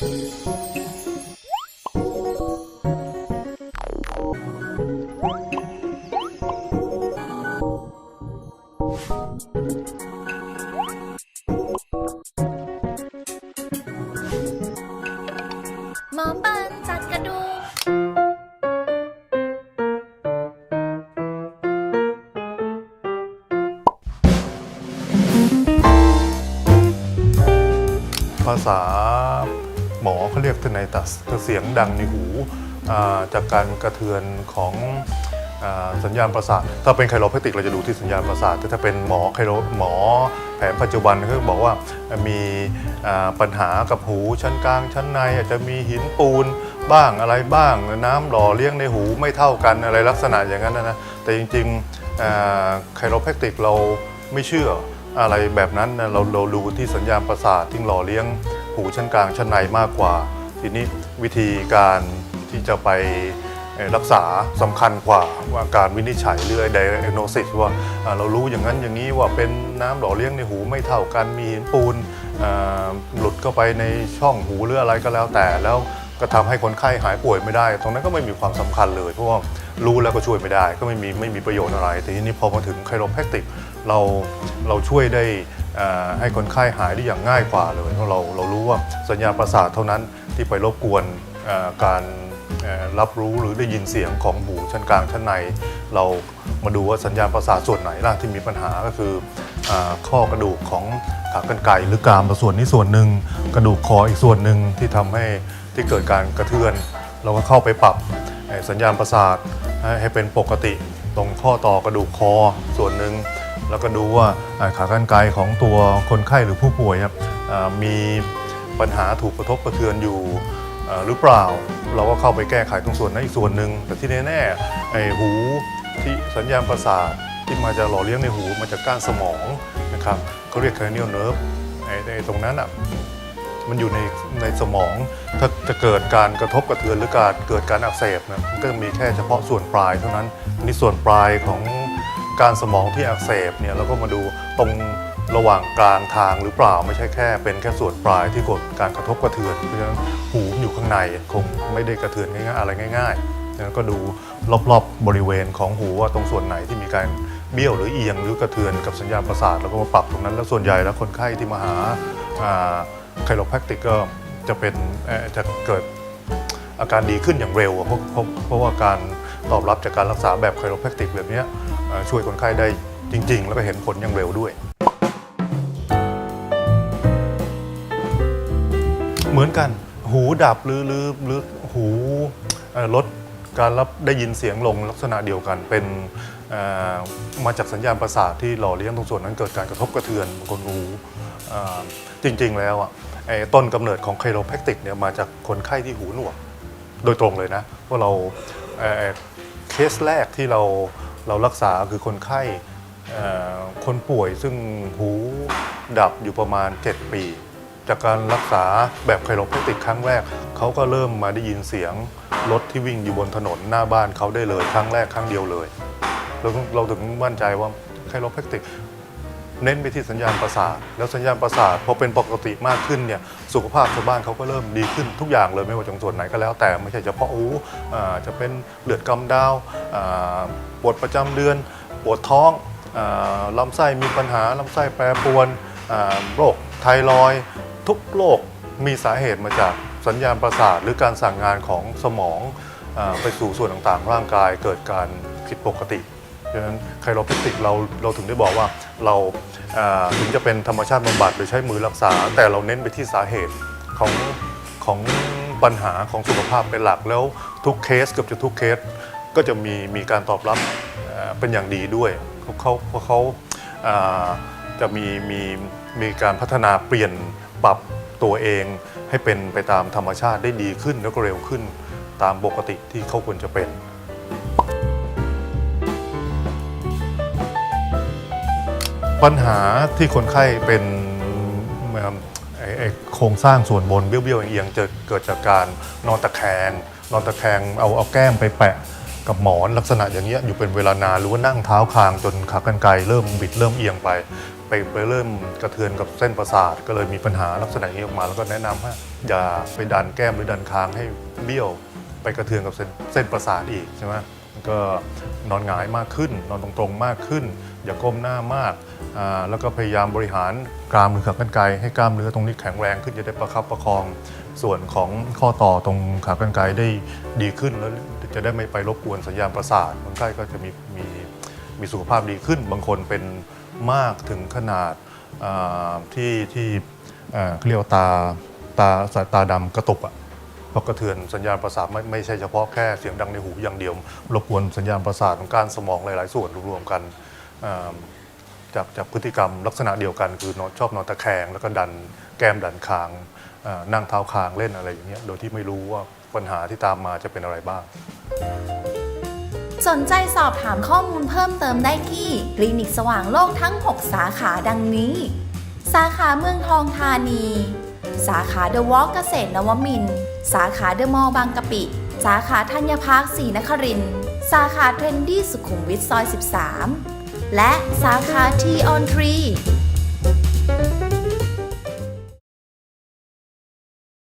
หมอเปันจัดกระดูก ภาษา หมอเขาเรียกทนายตัสคือเสียงดังในหูจากการกระเทือนของสัญญาณประสาท ถ้าเป็นไคโรแพคติกเราจะดูที่สัญญาณประสาทแต่ถ้าเป็นหมอไคโรหมอแผนปัจจุบันก็บอกว่ามีปัญหากับหูชั้นกลางชั้นใน อาจจะมีหินปูนบ้างอะไรบ้าง น้ำหล่อเลี้ยงในหูไม่เท่ากันอะไรลักษณะอย่างนั้นนะ แต่จริงๆไคโรแพคติกเราไม่เชื่ออะไรแบบนั้นเราเราดูที่สัญญาณประสาทที่หล่อเลี้ยง หูชั้นกลางชั้นในมากกว่า ทีนี้วิธีการที่จะไปรักษาสำคัญกว่าว่าการวินิจฉัยหรือ diagnosis ว่าอ่าเรารู้อย่างนั้นอย่างนี้ว่าเป็นน้ำหล่อเลี้ยงในหูไม่เท่ากันมีหินปูนหลุดเข้าไปในช่องหูหรืออะไรก็แล้วแต่แล้วก็ทำให้คนไข้หายป่วยไม่ได้ ตรงนั้นก็ไม่มีความสำคัญเลย เพราะว่ารู้แล้วก็ช่วยไม่ได้ ก็ไม่มีไม่มีประโยชน์อะไร แต่ทีนี้พอมาถึงไคโรแพคติกเราเราช่วยได้ ให้คนไข้หายได้อย่างง่ายกว่าเลยเพราะเราเรารู้ว่าสัญญาณประสาทเท่านั้นที่ไปรบกวนการรับรู้หรือได้ยินเสียงของหูชั้นกลางชั้นใน เรามาดูว่าสัญญาณประสาทส่วนไหนล่ะที่มีปัญหาก็คืออข้อกระดูกของขากรรไกรหรือกรามส่วนนี้ส่วนหนึ่งกระดูกคออีกส่วนหนึ่งที่ทำให้ที่เกิดการกระเทือน เราก็เข้าไปปรับสัญญาณประสาทให้ให้เป็นปกติ ตรงข้อต่อกระดูกคอส่วนหนึ่ง แล้วก็ดูว่าขากรรไกรของตัวคนไข้หรือผู้ป่วยครับมีปัญหาถูกกระทบกระเทือนอยู่หรือเปล่า เราก็เข้าไปแก้ไขตรงส่วนนั้นอีกส่วนหนึ่งแต่ที่แน่ๆไอ้หูที่สัญญาณประสาทที่มาจะหล่อเลี้ยงในหูมาจากก้านสมองนะครับเขาเรียก cranial nerve ไอ้ไอตรงนั้นอะมันอยู่ในในสมอง ถ้าจะเกิดการกระทบกระเทือนหรือการเกิดการอักเสบนะมันก็มีแค่เฉพาะส่วนปลายเท่านั้นอันนี่ส่วนปลายของ การสมองที่อักเสบเนี่ยเราก็มาดูตรงระหว่างกลางทางหรือเปล่าไม่ใช่แค่ เป็นแค่ส่วนปลายที่กดการกระทบกระเทือนเพราะฉะนั้นหูอยู่ข้างในคงไม่ได้กระเทือนง่ายๆอะไรง่ายๆแล้วก็ดูรอบๆบบริเวณของหูว่าตรงส่วนไหนที่มีการเบี้ยวหรือเอียงหรือกระเทือนกับสัญญาณประสาทแล้วก็มาปรับตรงนั้นแล้วส่วนใหญ่แล้วคนไข้ที่มาหาไคโรแพคติกก็จะเป็นจะเกิดอาการดีขึ้นอย่างเร็วเพราะเพราะว่าการ ตอบรับจากการรักษาแบบไคโรแพคติกแบบนี้ช่วยคนไข้ได้จริง ๆ แล้วก็เห็นผลอย่างเร็วด้วย เหมือนกันหูดับหรือหรือหรือหูลดการรับได้ยินเสียงลงลักษณะเดียวกันเป็นมาจากสัญญาณประสาทที่หล่อเลี้ยงตรงส่วนนั้นเกิดการกระทบกระเทือนบนคนหูจริง ๆ แล้วอะต้นกำเนิดของไคโรแพคติกเนี่ยมาจากคนไข้ที่หูหนวกโดยตรงเลยนะว่าเรา เคสแรกที่เราเรารักษาคือคนไข้คนป่วยซึ่งหูดับอยู่ประมาณ 7 ปี จากการรักษาแบบไคโรแพติกครั้งแรก เขาก็เริ่มมาได้ยินเสียงรถที่วิ่งอยู่บนถนนหน้าบ้านเขาได้เลยครั้งแรกครั้งเดียวเลยเราเราถึงมั่นใจว่าไคโรแพติกเน้นไปที่สัญญาณประสาท แล้วสัญญาณประสาทพอเป็นปกติมากขึ้นเนี่ย สุขภาพชาวบ้านเขาก็เริ่มดีขึ้นทุกอย่างเลยไม่ว่าจากส่วนไหนก็แล้ว แต่ไม่ใช่เฉพาะหูอ่าจะเป็นเลือดกำดาวปวดประจำเดือนปวดท้องอลำไส้มีปัญหาลำไส้แปรปรวนโรคไทรอยทุกโรคมีสาเหตุมาจากสัญญาณประสาท หรือการสั่งงานของสมองอไปสู่ส่วนต่างๆ ร่างกายเกิดการผิดปกติ ดังนั้นไคโรแพคติกเราเราถึงได้บอกว่าเราถึงจะเป็นธรรมชาติบำบัดหรือใช้มือรักษา แต่เราเน้นไปที่สาเหตุของของปัญหาของสุขภาพเป็นหลักแล้วทุกเคสเกือบจะทุกเคสก็จะมีมีการตอบรับเป็นอย่างดีด้วยเขาเขาเพราะเขาจะมีมีมีการพัฒนาเปลี่ยนปรับตัวเองให้เป็นไปตามธรรมชาติได้ดีขึ้นแล้วก็เร็วขึ้นตามปกติที่เขาควรจะเป็น ปัญหาที่คนไข้เป็นโครงสร้างส่วนบนเบี้ยวๆเอียงๆจะเกิดจากการนอนตะแคงนอนตะแคงเอาเอาแก้มไปแปะกับหมอนลักษณะอย่างเงี้ยอยู่เป็นเวลานานหรือว่านั่งเท้าคางจนขากรรไกรเริ่มบิดเริ่มเอียงไป ไปไปเริ่มกระเทือนกับเส้นประสาท ก็เลยมีปัญหาลักษณะอย่างนี้ออกมา แล้วก็แนะนำว่าอย่าไปดันแก้มหรือดันคางให้เบี้ยว ไปกระเทือนกับเส้นเส้นประสาทอีกใช่ไหม ก็นอนหงายมากขึ้น นอนตรงๆมากขึ้น อย่าก้มหน้ามากแล้วก็พยายามบริหารกรามหรือขากรรไกรให้กล้ามเนื้อตรงนี้แข็งแรงขึ้นจะได้ประคับประคองส่วนของข้อต่อตรงขากรรไกรได้ดีขึ้น แล้วจะได้ไม่ไปรบกวนสัญญาณประสาทคนไข้ก็จะมีมีมีสุขภาพดีขึ้น บางคนเป็นมากถึงขนาดที่ที่เอ่อเขาเรียกว่าตาตาสายตาดำกระตุกอะ เพราะกระเทือนสัญญาณประสาทไม่ไม่ใช่เฉพาะแค่เสียงดังในหูอย่างเดียวรบกวนสัญญาณประสาทของการสมองหลาย ๆ ส่วนรวมๆกันจากจากพฤติกรรมลักษณะเดียวกันคือนอนชอบนอนตะแคงแล้วก็ดันแก้มดันคางนั่งเท้าคางเล่นอะไรอย่างเงี้ยโดยที่ไม่รู้ว่าปัญหาที่ตามมาจะเป็นอะไรบ้าง สนใจสอบถามข้อมูลเพิ่มเติมได้ที่ คลินิกสว่างโลกทั้ง 6 สาขาดังนี้ สาขาเมืองทองธานี สาขาเดอะวอล์กเกษตรนวมินทร์ สาขาเดอะมอลล์บางกะปิ สาขาธัญพาร์คศรีนคริน สาขาเทรนดี้สุขุมวิทซอย 13 และสาขาทีออนทรี